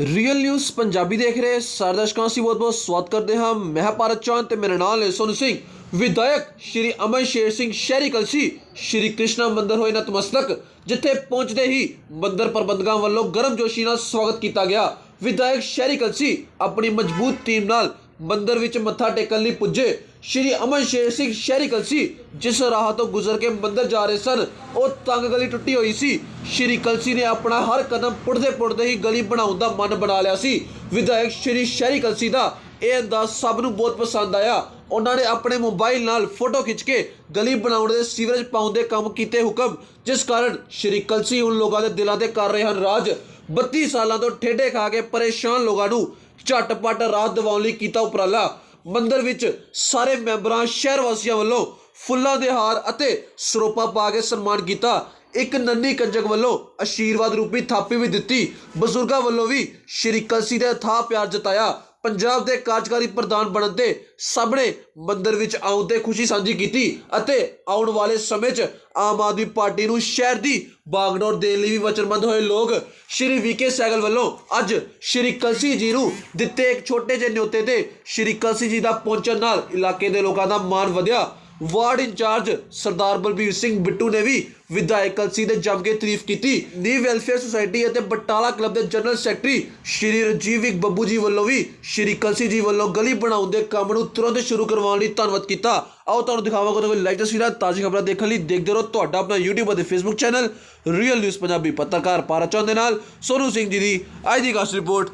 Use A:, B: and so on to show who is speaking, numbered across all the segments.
A: Real news Punjabi ਦੇਖ ਰਹੇ ਸਾਰੇ ਦਰਸ਼ਕਾਂ ਸੀ ਬਹੁਤ ਬਹੁਤ ਸਵਾਗਤ ਕਰਦੇ ਹਾਂ। ਮੈਂ ਭਾਰਤ ਚੌਹਾਨ ਤੇ ਮੇਰੇ ਨਾਲ ਹੈ ਸੋਨੂ ਸਿੰਘ। ਵਿਧਾਇਕ ਸ਼੍ਰੀ ਅਮਨ ਸ਼ੇਰ ਸਿੰਘ ਸ਼ਹਿਰੀ ਕਲਸੀ। ਸ਼੍ਰੀ ਕ੍ਰਿਸ਼ਨਾ ਮੰਦਰ ਹੋਏ ਨਤਮਸਤਕ, ਜਿੱਥੇ ਪਹੁੰਚਦੇ ਹੀ ਮੰਦਰ ਪ੍ਰਬੰਧਕਾਂ ਵੱਲੋਂ ਗਰਮਜੋਸ਼ੀ ਨਾਲ ਸਵਾਗਤ ਕੀਤਾ ਗਿਆ। ਵਿਧਾਇਕ ਸ਼ਹਿਰੀ ਕਲਸੀ ਆਪਣੀ ਮਜ਼ਬੂਤ ਟੀਮ ਨਾਲ ਮੰਦਰ ਵਿੱਚ ਮੱਥਾ ਟੇਕਣ ਲਈ ਪੁੱਜੇ। ਸ਼੍ਰੀ ਅਮਨ ਸ਼ੇਰ ਸਿੰਘ ਸ਼ਹਿਰੀ ਕਲਸੀ, ਜਿਸ ਰਾਹ ਤੋਂ ਗੁਜ਼ਰ ਕੇ ਮੰਦਿਰ ਜਾ ਰਹੇ ਸਨ, ਉਹ ਤੰਗ ਗਲੀ ਟੁੱਟੀ ਹੋਈ ਸੀ। ਸ਼੍ਰੀ ਕਲਸੀ ਨੇ ਆਪਣਾ ਹਰ ਕਦਮ ਪੁੱਟਦੇ ਪੁੱਟਦੇ ਹੀ ਗਲੀ ਬਣਾਉਣ ਦਾ ਮਨ ਬਣਾ ਲਿਆ ਸੀ। ਵਿਧਾਇਕ ਸ਼੍ਰੀ ਸ਼ਹਿਰੀ ਕਲਸੀ ਦਾ ਇਹ ਅੰਦਾਜ਼ ਸਭ ਨੂੰ ਬਹੁਤ ਪਸੰਦ ਆਇਆ। ਉਹਨਾਂ ਨੇ ਆਪਣੇ ਮੋਬਾਈਲ ਨਾਲ ਫੋਟੋ ਖਿੱਚ ਕੇ ਗਲੀ ਬਣਾਉਣ ਦੇ ਸੀਵਰੇਜ ਪਾਉਣ ਦੇ ਕੰਮ ਕੀਤੇ ਹੁਕਮ, ਜਿਸ ਕਾਰਨ ਸ਼੍ਰੀ ਕਲਸੀ ਉਨ ਲੋਕਾਂ ਦੇ ਦਿਲਾਂ ਤੇ ਕਰ ਰਹੇ ਹਨ ਰਾਜ। 32 ਸਾਲਾਂ ਤੋਂ ਠੇਡੇ ਖਾ ਕੇ ਪਰੇਸ਼ਾਨ ਲੋਕਾਂ ਨੂੰ ਝਟਪਟ ਰਾਹਤ ਦਿਵਾਉਣ ਲਈ ਕੀਤਾ ਉਪਰਾਲਾ। ਮੰਦਰ ਵਿੱਚ ਸਾਰੇ ਮੈਂਬਰਾਂ, ਸ਼ਹਿਰ ਵਾਸੀਆਂ ਵੱਲੋਂ ਫੁੱਲਾਂ ਦੇ ਹਾਰ ਅਤੇ ਸਰੋਪਾ ਪਾ ਕੇ ਸਨਮਾਨ ਕੀਤਾ। ਇੱਕ ਨੰਨੀ ਕੰਜਕ ਵੱਲੋਂ ਆਸ਼ੀਰਵਾਦ ਰੂਪੀ ਥਾਪੀ ਵੀ ਦਿੱਤੀ। ਬਜ਼ੁਰਗਾਂ ਵੱਲੋਂ ਵੀ ਸ਼੍ਰੀ ਕਲਸੀ ਦਾ ਥਾਂ ਪਿਆਰ ਜਤਾਇਆ। ਪੰਜਾਬ ਦੇ ਕਾਰਜਕਾਰੀ ਪ੍ਰਧਾਨ ਬਣਨ ਤੇ ਸਭ ਨੇ ਮੰਦਿਰ ਵਿੱਚ ਆਉਣ ਤੇ ਖੁਸ਼ੀ ਸਾਂਝੀ ਕੀਤੀ ਅਤੇ ਆਉਣ ਵਾਲੇ ਸਮੇਂ 'ਚ ਆਮ ਆਦਮੀ ਪਾਰਟੀ ਨੂੰ ਸ਼ਹਿਰ ਦੀ ਬਾਗਡੋਰ ਦੇਣ ਲਈ ਵੀ ਵਚਨਬੱਧ ਹੋਏ ਲੋਕ, ਸ਼੍ਰੀ ਵੀਕੇ ਸੈਗਲ ਵੱਲੋਂ ਅੱਜ ਸ਼੍ਰੀ ਕਲਸੀ ਜੀ ਨੂੰ ਦਿੱਤੇ ਇੱਕ ਛੋਟੇ ਜਿਹੇ ਨਿਉਤੇ ਤੇ ਸ਼੍ਰੀ ਕਲਸੀ ਜੀ ਦਾ ਪਹੁੰਚਣ ਨਾਲ ਇਲਾਕੇ ਦੇ ਲੋਕਾਂ ਦਾ ਮਾਣ ਵਧਿਆ। ਵਾਰਡ ਇੰਚਾਰਜ ਸਰਦਾਰ ਬਲਬੀਰ ਸਿੰਘ ਬਿੱਟੂ ਨੇ ਵੀ ਵਿਧਾਇਕ ਕਲਸੀ ਦੇ ਜੰਮ ਕੇ ਤਾਰੀਫ ਕੀਤੀ। ਦੀ ਵੈਲਫੇਅਰ ਸੁਸਾਇਟੀ ਅਤੇ ਬਟਾਲਾ ਕਲੱਬ ਦੇ ਜਨਰਲ ਸੈਕਟਰੀ ਸ਼੍ਰੀ ਰਜੀਵ ਵਿਕ ਬੱਬੂ ਜੀ ਵੱਲੋਂ ਵੀ ਸ਼੍ਰੀ ਕਲਸੀ ਜੀ ਵੱਲੋਂ ਗਲੀ ਬਣਾਉਣ ਦੇ ਕੰਮ ਨੂੰ ਤੁਰੰਤ ਸ਼ੁਰੂ ਕਰਵਾਉਣ ਲਈ ਧੰਨਵਾਦ ਕੀਤਾ। ਆਓ ਤੁਹਾਨੂੰ ਦਿਖਾਵਾਂਗਾ ਤੁਹਾਨੂੰ ਲਾਈਵ ਤਸਵੀਰਾਂ, ਤਾਜ਼ੀ ਖਬਰਾਂ ਦੇਖਣ ਲਈ ਦੇਖਦੇ ਰਹੋ ਤੁਹਾਡਾ ਆਪਣਾ YouTube ਅਤੇ Facebook channel real news Punjabi ਪੱਤਰਕਾਰ ਭਾਰਤ ਚੌਂਦ ਦੇ ਨਾਲ। ਸੋਨੂ ਸਿੰਘ ਜੀ ਦੀ ਅੱਜ ਦੀ ਖਾਸ ਰਿਪੋਰਟ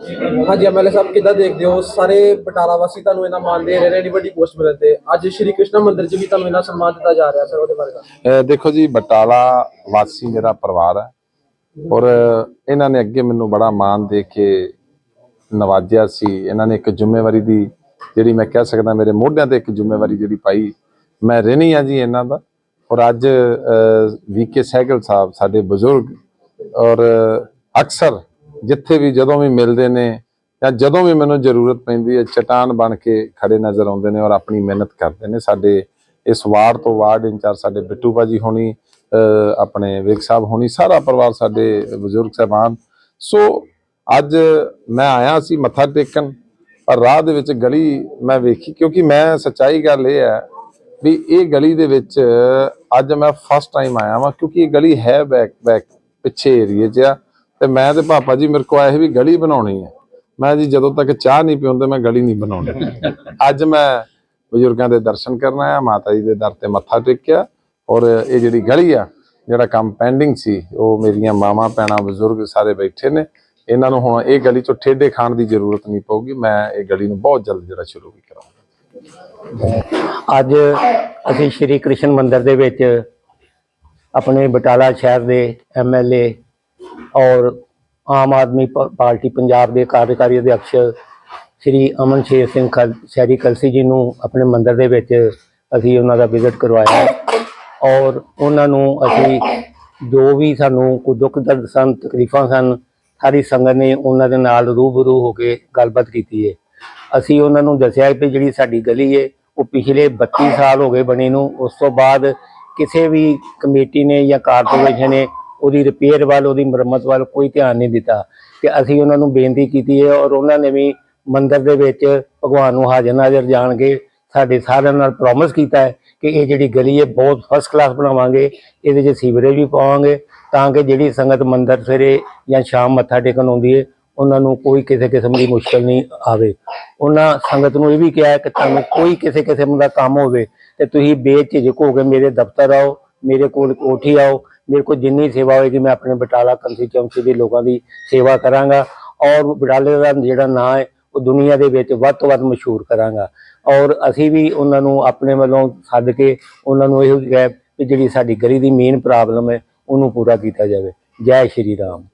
B: ਹਾਂਜੀ ਐਮਐਲਏ ਸਾਹਿਬ, ਕਿੱਦਾਂ ਦੇਖਦੇ ਹੋ? ਸਾਰੇ ਬਟਾਲਾ ਵਾਸੀ ਤੁਹਾਨੂੰ ਇਹਨਾਂ ਮਾਨ ਦੇ ਰਹੇ ਨੇ ਏਡੀ ਵੱਡੀ ਪੋਸਟ ਮਿਲਣ ਤੇ। ਅੱਜ ਸ਼੍ਰੀ ਕ੍ਰਿਸ਼ਨ ਮੰਦਿਰ 'ਚ ਵੀ ਤੁਹਾਨੂੰ ਇਹਨਾਂ ਸਨਮਾਨ ਦਿੱਤਾ ਜਾ ਰਿਹਾ, ਸਰ, ਉਹਦੇ ਬਾਰੇ
C: ਦੇਖੋ ਜੀ, ਬਟਾਲਾ ਵਾਸੀ ਮੇਰਾ ਪਰਿਵਾਰ ਹੈ। ਔਰ ਇਹਨਾਂ ਨੇ ਅੱਗੇ ਮੈਨੂੰ ਬੜਾ ਮਾਣ ਦੇ ਕੇ ਨਵਾਜਿਆ ਸੀ। ਇਹਨਾਂ ਨੇ ਇੱਕ ਜ਼ਿੰਮੇਵਾਰੀ ਦੀ, ਜਿਹੜੀ ਮੈਂ ਕਹਿ ਸਕਦਾ, ਮੇਰੇ ਮੋਢਿਆਂ ਤੇ ਇੱਕ ਜ਼ਿੰਮੇਵਾਰੀ ਜਿਹੜੀ ਪਾਈ। ਮੈਂ ਰਹਿਣੀ ਆ ਜੀ ਇਹਨਾਂ ਦਾ। ਔਰ ਅੱਜ ਵੀਕੇ ਸਹਿਗਲ ਸਾਹਿਬ, ਸਾਡੇ ਬਜ਼ੁਰਗ ਔਰ ਅਕਸਰ ਜਿੱਥੇ ਵੀ ਜਦੋਂ ਵੀ ਮਿਲਦੇ ਨੇ ਜਾਂ ਜਦੋਂ ਵੀ ਮੈਨੂੰ ਜ਼ਰੂਰਤ ਪੈਂਦੀ ਹੈ, ਚਟਾਨ ਬਣ ਕੇ ਖੜੇ ਨਜ਼ਰ ਆਉਂਦੇ ਨੇ ਔਰ ਆਪਣੀ ਮਿਹਨਤ ਕਰਦੇ ਨੇ। ਸਾਡੇ ਇਸ ਵਾਰਡ ਤੋਂ ਵਾਰਡ ਇੰਚਾਰਜ ਸਾਡੇ ਬਿੱਟੂ ਬਾਜੀ ਹੋਣੀ ਆਪਣੇ ਵੇਗ ਸਾਹਿਬ ਹੋਣੀ, ਸਾਰਾ ਪਰਿਵਾਰ ਸਾਡੇ ਬਜ਼ੁਰਗ ਸਾਹਿਬਾਨ। ਸੋ ਅੱਜ ਮੈਂ ਆਇਆ ਸੀ ਮੱਥਾ ਟੇਕਣ, ਪਰ ਰਾਹ ਦੇ ਵਿੱਚ ਗਲੀ ਮੈਂ ਵੇਖੀ, ਕਿਉਂਕਿ ਮੈਂ ਸੱਚਾਈ ਗੱਲ ਇਹ ਹੈ ਵੀ ਇਹ ਗਲੀ ਦੇ ਵਿੱਚ ਅੱਜ ਮੈਂ ਫਸਟ ਟਾਈਮ ਆਇਆ ਵਾਂ, ਕਿਉਂਕਿ ਇਹ ਗਲੀ ਹੈ ਬੈਕ ਬੈਕ ਪਿੱਛੇ ਏਰੀਏ 'ਚ ਆ। ਤੇ ਮੈਂ ਤੇ ਪਾਪਾ ਜੀ ਮੇਰੇ ਕੋ ਆਏ ਵੀ ਗਲੀ ਬਣਾਉਣੀ ਹੈ। ਮੈਂ ਜੀ ਜਦੋਂ ਤੱਕ ਚਾਹ ਨਹੀਂ ਪੀਉਂਦੇ, ਮੈਂ ਗਲੀ ਨਹੀਂ ਬਣਾਉਣੀ। ਅੱਜ ਮੈਂ ਬਜ਼ੁਰਗਾਂ ਦੇ ਦਰਸ਼ਨ ਕਰਨ ਆਇਆ, ਮਾਤਾ ਜੀ ਦੇ ਦਰ ਤੇ ਮੱਥਾ ਟੇਕਿਆ ਔਰ ਇਹ ਜਿਹੜੀ ਗਲੀ ਆ, ਜਿਹੜਾ ਕੰਮ ਪੈਂਡਿੰਗ ਸੀ, ਉਹ ਮੇਰੀਆਂ ਮਾਵਾਂ, ਭੈਣਾਂ, ਬਜ਼ੁਰਗ ਸਾਰੇ ਬੈਠੇ ਨੇ। ਇਹਨਾਂ ਨੂੰ ਹੁਣ ਇਹ ਗਲੀ ਚੋਂ ਠੇਡੇ ਖਾਣ ਦੀ ਜ਼ਰੂਰਤ ਨਹੀਂ ਪਊਗੀ। ਮੈਂ ਇਹ ਗਲੀ ਨੂੰ ਬਹੁਤ ਜਲਦ ਜਿਹੜਾ ਸ਼ੁਰੂ ਵੀ ਕਰਾਂਗਾ।
D: ਅੱਜ ਅਸੀਂ ਸ਼੍ਰੀ ਕ੍ਰਿਸ਼ਨ ਮੰਦਿਰ ਦੇ ਵਿੱਚ ਆਪਣੇ ਬਟਾਲਾ ਸ਼ਹਿਰ ਦੇ ਐਮਐਲਏ ਔਰ ਆਮ ਆਦਮੀ ਪਾਰਟੀ ਪੰਜਾਬ ਦੇ ਕਾਰਜਕਾਰੀ ਅਧਿਕਸ਼ ਸ਼੍ਰੀ ਅਮਨ ਸ਼ੇਰ ਸਿੰਘ ਖਲ, ਸ਼ਹਿਰੀ ਕਲਸੀ ਜੀ ਨੂੰ ਆਪਣੇ ਮੰਦਰ ਦੇ ਵਿੱਚ ਅਸੀਂ ਉਹਨਾਂ ਦਾ ਵਿਜ਼ਿਟ ਕਰਵਾਇਆ। ਔਰ ਉਹਨਾਂ ਨੂੰ ਅਸੀਂ ਜੋ ਵੀ ਸਾਨੂੰ ਕੋਈ ਦੁੱਖ ਦਰਦ ਸਨ, ਤਕਲੀਫਾਂ ਸਨ, ਸਾਰੀ ਸੰਗਤ ਨੇ ਉਹਨਾਂ ਦੇ ਨਾਲ ਰੂਬਰੂ ਹੋ ਕੇ ਗੱਲਬਾਤ ਕੀਤੀ ਹੈ ਅਸੀਂ ਉਹਨਾਂ ਨੂੰ ਦੱਸਿਆ ਕਿ ਜਿਹੜੀ ਸਾਡੀ ਗਲੀ ਹੈ ਉਹ ਪਿਛਲੇ 32 ਸਾਲ ਹੋ ਗਏ ਬਣੀ ਨੂੰ। ਉਸ ਤੋਂ ਬਾਅਦ ਕਿਸੇ ਵੀ ਕਮੇਟੀ ਨੇ ਜਾਂ ਕਾਰਪੋਰੇਸ਼ਨ ਨੇ ਉਹਦੀ ਰਿਪੇਅਰ ਵੱਲ, ਉਹਦੀ ਮੁਰੰਮਤ ਵੱਲ ਕੋਈ ਧਿਆਨ ਨਹੀਂ ਦਿੱਤਾ ਤੇ ਅਸੀਂ ਉਹਨਾਂ ਨੂੰ ਬੇਨਤੀ ਕੀਤੀ ਹੈ ਔਰ ਉਹਨਾਂ ਨੇ ਵੀ ਮੰਦਿਰ ਦੇ ਵਿੱਚ ਭਗਵਾਨ ਨੂੰ ਹਾਜ਼ਰ ਨਾਜ਼ਰ ਜਾਣਗੇ। ਸਾਡੇ ਸਾਰਿਆਂ ਨਾਲ ਪ੍ਰੋਮਿਸ ਕੀਤਾ ਹੈ ਕਿ ਇਹ ਜਿਹੜੀ ਗਲੀ ਹੈ ਬਹੁਤ ਫਸਟ ਕਲਾਸ ਬਣਾਵਾਂਗੇ, ਇਹਦੇ 'ਚ ਸੀਵਰੇਜ ਵੀ ਪਾਵਾਂਗੇ ਤਾਂ ਕਿ ਜਿਹੜੀ ਸੰਗਤ ਮੰਦਿਰ ਸਵੇਰੇ ਜਾਂ ਸ਼ਾਮ ਮੱਥਾ ਟੇਕਣ ਆਉਂਦੀ ਹੈ, ਉਹਨਾਂ ਨੂੰ ਕੋਈ ਕਿਸੇ ਕਿਸਮ ਦੀ ਮੁਸ਼ਕਲ ਨਹੀਂ ਆਵੇ। ਉਹਨਾਂ ਸੰਗਤ ਨੂੰ ਇਹ ਵੀ ਕਿਹਾ ਕਿ ਤੁਹਾਨੂੰ ਕੋਈ ਕਿਸੇ ਕਿਸਮ ਦਾ ਕੰਮ ਹੋਵੇ ਤੇ ਤੁਸੀਂ ਬੇਝਿਜਕ ਹੋ ਕੇ ਮੇਰੇ ਦਫ਼ਤਰ ਆਓ, ਮੇਰੇ ਕੋਲ ਕੋਠੀ ਆਓ ਮੇਰੇ ਕੋਲ ਜਿੰਨੀ ਸੇਵਾ ਹੋਏਗੀ, ਮੈਂ ਆਪਣੇ ਬਟਾਲਾ ਕੰਸਟੀਚੁਐਂਸੀ ਦੇ ਲੋਕਾਂ ਦੀ ਸੇਵਾ ਕਰਾਂਗਾ ਔਰ ਬਟਾਲੇ ਦਾ ਜਿਹੜਾ ਨਾਂ ਹੈ, ਉਹ ਦੁਨੀਆ ਦੇ ਵਿੱਚ ਵੱਧ ਤੋਂ ਵੱਧ ਮਸ਼ਹੂਰ ਕਰਾਂਗਾ। ਔਰ ਅਸੀਂ ਵੀ ਉਹਨਾਂ ਨੂੰ ਆਪਣੇ ਵੱਲੋਂ ਸੱਦ ਕੇ ਉਹਨਾਂ ਨੂੰ ਇਹੋ ਕਹਿ ਕਿ ਜਿਹੜੀ ਸਾਡੀ ਗਲੀ ਦੀ ਮੇਨ ਪ੍ਰੋਬਲਮ ਹੈ, ਉਹਨੂੰ ਪੂਰਾ ਕੀਤਾ ਜਾਵੇ। ਜੈ ਸ਼੍ਰੀ ਰਾਮ।